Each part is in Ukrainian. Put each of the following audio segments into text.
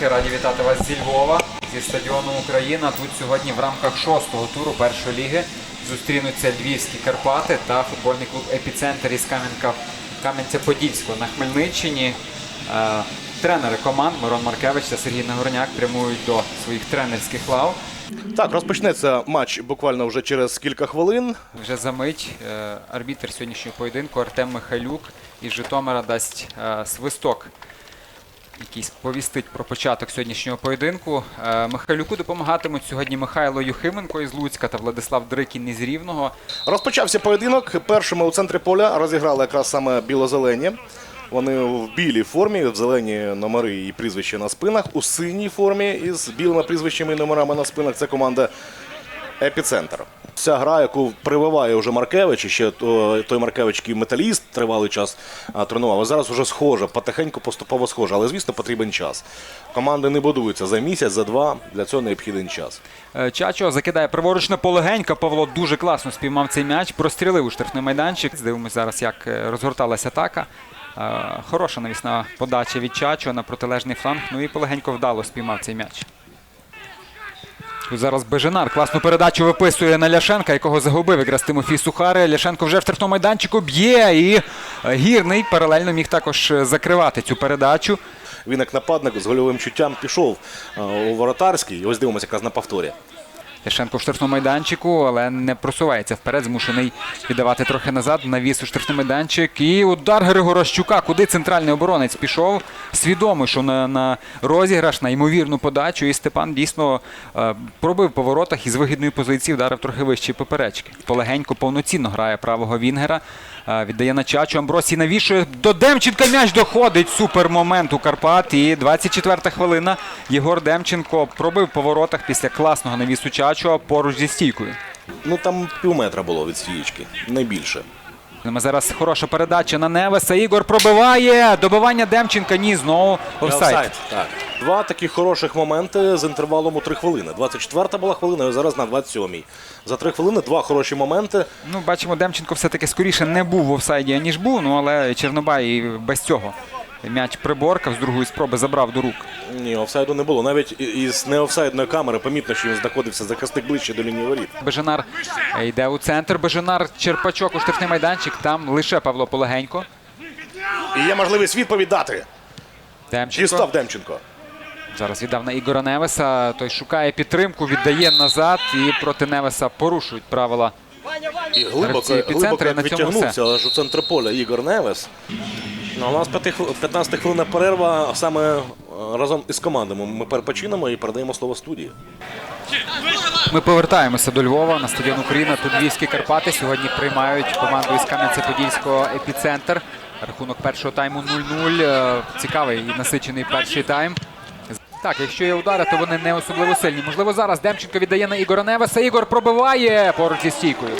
Раді вітати вас зі Львова, зі стадіону Україна. Тут сьогодні в рамках шостого туру першої ліги зустрінуться львівські Карпати та футбольний клуб Епіцентр із Кам'янка Кам'янця-Подільського на Хмельниччині. Е, тренери команд Мирон Маркевич та Сергій Нагорняк прямують до своїх тренерських лав. Так, розпочнеться матч буквально вже через кілька хвилин. Вже за мить е, арбітр сьогоднішнього поєдинку Артем Михайлюк із Житомира дасть е, свисток, який сповістить про початок сьогоднішнього поєдинку. Е, Михайлюку допомагатимуть сьогодні Михайло Юхименко із Луцька та Владислав Дрикін із Рівного. Розпочався поєдинок. Першими у центрі поля розіграли якраз саме біло-зелені. Вони в білій формі, в зелені номери і прізвища на спинах. У синій формі із білими прізвищами і номерами на спинах. Це команда Епіцентр. Ця гра, яку прививає вже Маркевич, і ще той Маркевич, який металіст тривалий час тренував. А зараз вже схоже, потихеньку, поступово схоже. Але звісно, потрібен час. Команди не будуються за місяць, за два. Для цього необхідний час. Е, Чачо закидає праворуч на полегенько. Павло дуже класно спіймав цей м'яч, прострілив у штрафний майданчик. Дивимося зараз, як е, розгорталася атака. Е, Хороша навісна подача від Чачо на протилежний фланг. Ну і полегенько вдало спіймав цей м'яч. Тут зараз Беженар класну передачу виписує на Ляшенка, якого загубив якраз Тимофій Сухари. Ляшенко вже в штрафному майданчику б'є і е, гірний паралельно міг також е, закривати цю передачу. Він як нападник з гольовим чуттям пішов е, у воротарський. Ось дивимося якраз на повторі. Ляшенко в штрафному майданчику, але не просувається вперед, змушений віддавати трохи назад, навіс у штрафний майданчик. І удар Григорощука, куди центральний оборонець пішов. Свідомо йшов на, на розіграш, на ймовірну подачу. І Степан дійсно е, пробив по воротах і з вигідної позиції вдарив трохи вище поперечки. Полегенько, повноцінно грає правого Вінгера. Е, віддає на чачу. Амбросій навішує до Демченка. М'яч доходить. Супер момент у Карпат. І 24 хвилина. Єгор Демченко пробив по воротах після класного навісу чачу поруч зі стійкою. Ну там пів метра було від стієчки, не більше. Ми зараз хороша передача на Невеса. Ігор пробиває. Добивання Демченка. Ні, знову офсайд. Так. Два такі хороших моменти з інтервалом у три хвилини. 24-та була хвилина, і зараз на 27-й. За три хвилини два хороші моменти. Ну, бачимо, Демченко все-таки скоріше не був в офсайді, аніж був. Ну але Чернобай і без цього м'яч приборкав з другої спроби забрав до рук. Ні, офсайду не було. Навіть із неофсайдної камери помітно, що він знаходився захисник ближче до лінії воріт. Бежанар йде у центр. Бежанар Черпачок у штрафний майданчик. Там лише Павло Полегенько. І є можливість відповідь дати. Демченко. Дістав Демченко. Зараз віддав на Ігора Невеса. Той шукає підтримку, віддає назад і проти Невеса порушують правила. І глибоко, глибоко відтягнувся аж у центр поля Ігор Невес. Ну, у нас 15 хвилина перерва саме е, разом із командами. Ми перепочинемо і передаємо слово студії. Ми повертаємося до Львова на стадіон Україна. Тут Львівські Карпати сьогодні приймають команду із Кам'янця-Подільського епіцентр. Рахунок першого тайму 0-0. Е, Цікавий і насичений перший тайм. Так, якщо є удари, то вони не особливо сильні. Можливо, зараз Демченко віддає на Ігора Невеса. Ігор пробиває поруч зі стійкою.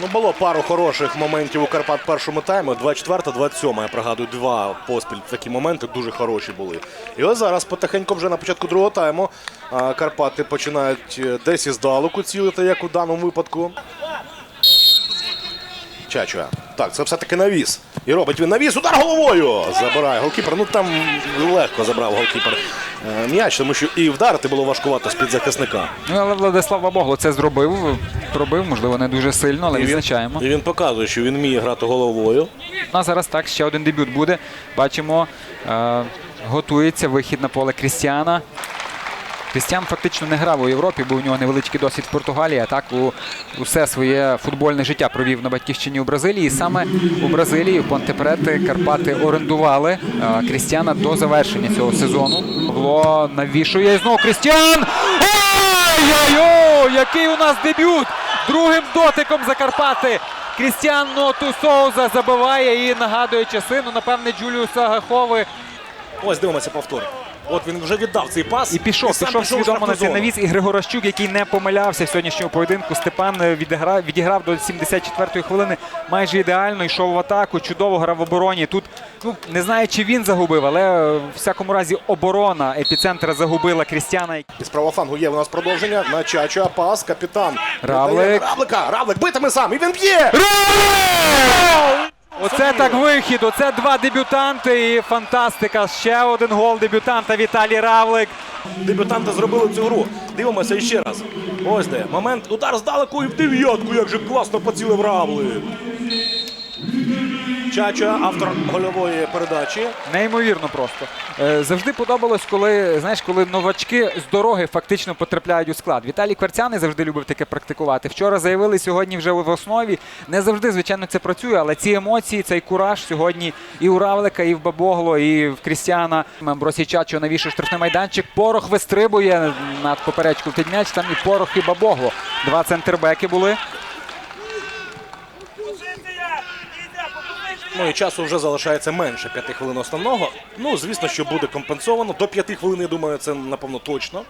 Ну, було пару хороших моментів у Карпат першому таймі. 24-27, я пригадую, два поспіль такі моменти дуже хороші були. І ось зараз потихеньку вже на початку другого тайму Карпати починають е, десь іздалеку цілити, як у даному випадку. Чачуя. Так, це все-таки навіс. І робить він навіс. Удар головою! Забирає голкіпер. Ну там легко забрав голкіпер м'яч, тому що і вдарити було важкувато з-під захисника. Ну, але Владислав Бабогло це зробив. Пробив, можливо, не дуже сильно, але І він, відзначаємо. і він показує, що він вміє грати головою. Ну, а зараз так, ще один дебют буде. Бачимо, е, готується вихід на поле Крістіана. Крістіан фактично не грав у Європі, бо у нього невеличкий досвід в Португалії. А так у, усе своє футбольне життя провів на батьківщині у Бразилії. І саме у Бразилії в Понтепрети Карпати орендували е, Крістіана до завершення цього сезону. Павло навішує і знову Крістіан! Ой-ой-ой! Який у нас дебют! Другим дотиком Закарпати. Крістіан Ноту Соуза забиває і нагадує часи. Ну, напевне, Джуліуса Гахови. Ось дивимося повтор. От він вже віддав цей пас. І пішов, сам пішов свідомо на цей навіс. І Григорощук, який не помилявся в сьогоднішньому поєдинку. Степан е, відіграв, відіграв до 74-ї хвилини майже ідеально. Йшов в атаку, чудово грав в обороні. Тут ну не знаю, чи він загубив, але е, в всякому разі оборона епіцентра загубила Крістіана. Із правого флангу є у нас продовження. На Чача пас, капітан. Равлик. Віддає Равлика, Равлик битиме сам, і він б'є! Оце так вихід. Оце два дебютанти і фантастика. Ще один гол дебютанта Віталій Равлик. Дебютанти зробили цю гру. Дивимося ще раз. Ось де. Момент. Удар здалеку і в дев'ятку. Як же класно поцілив Равлик. Чача, автор гольової передачі. Неймовірно просто. Е, Завжди подобалось, коли знаєш, коли новачки з дороги фактично потрапляють у склад. Віталій Кварцяний завжди любив таке практикувати. Вчора заявили, сьогодні вже в основі. Не завжди, звичайно, це працює, але ці емоції, цей кураж сьогодні і у Равлика, і в Бабогло, і в Крістіана. Амбросій Чачо навішує штрафний майданчик. Порох вистрибує над поперечку під м'яч. Там і Порох, і Бабогло. Два центрбеки були. Ну і часу вже залишається менше 5 хвилин основного. Ну, звісно, що буде компенсовано. До 5 хвилин, я думаю, це напевно точно.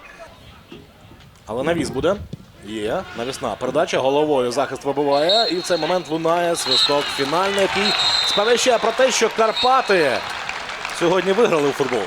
Але навіс буде. Є навісна передача головою захист вибиває. І в цей момент лунає свисток фінальний, який сповіщає про те, що Карпати сьогодні виграли у футбол.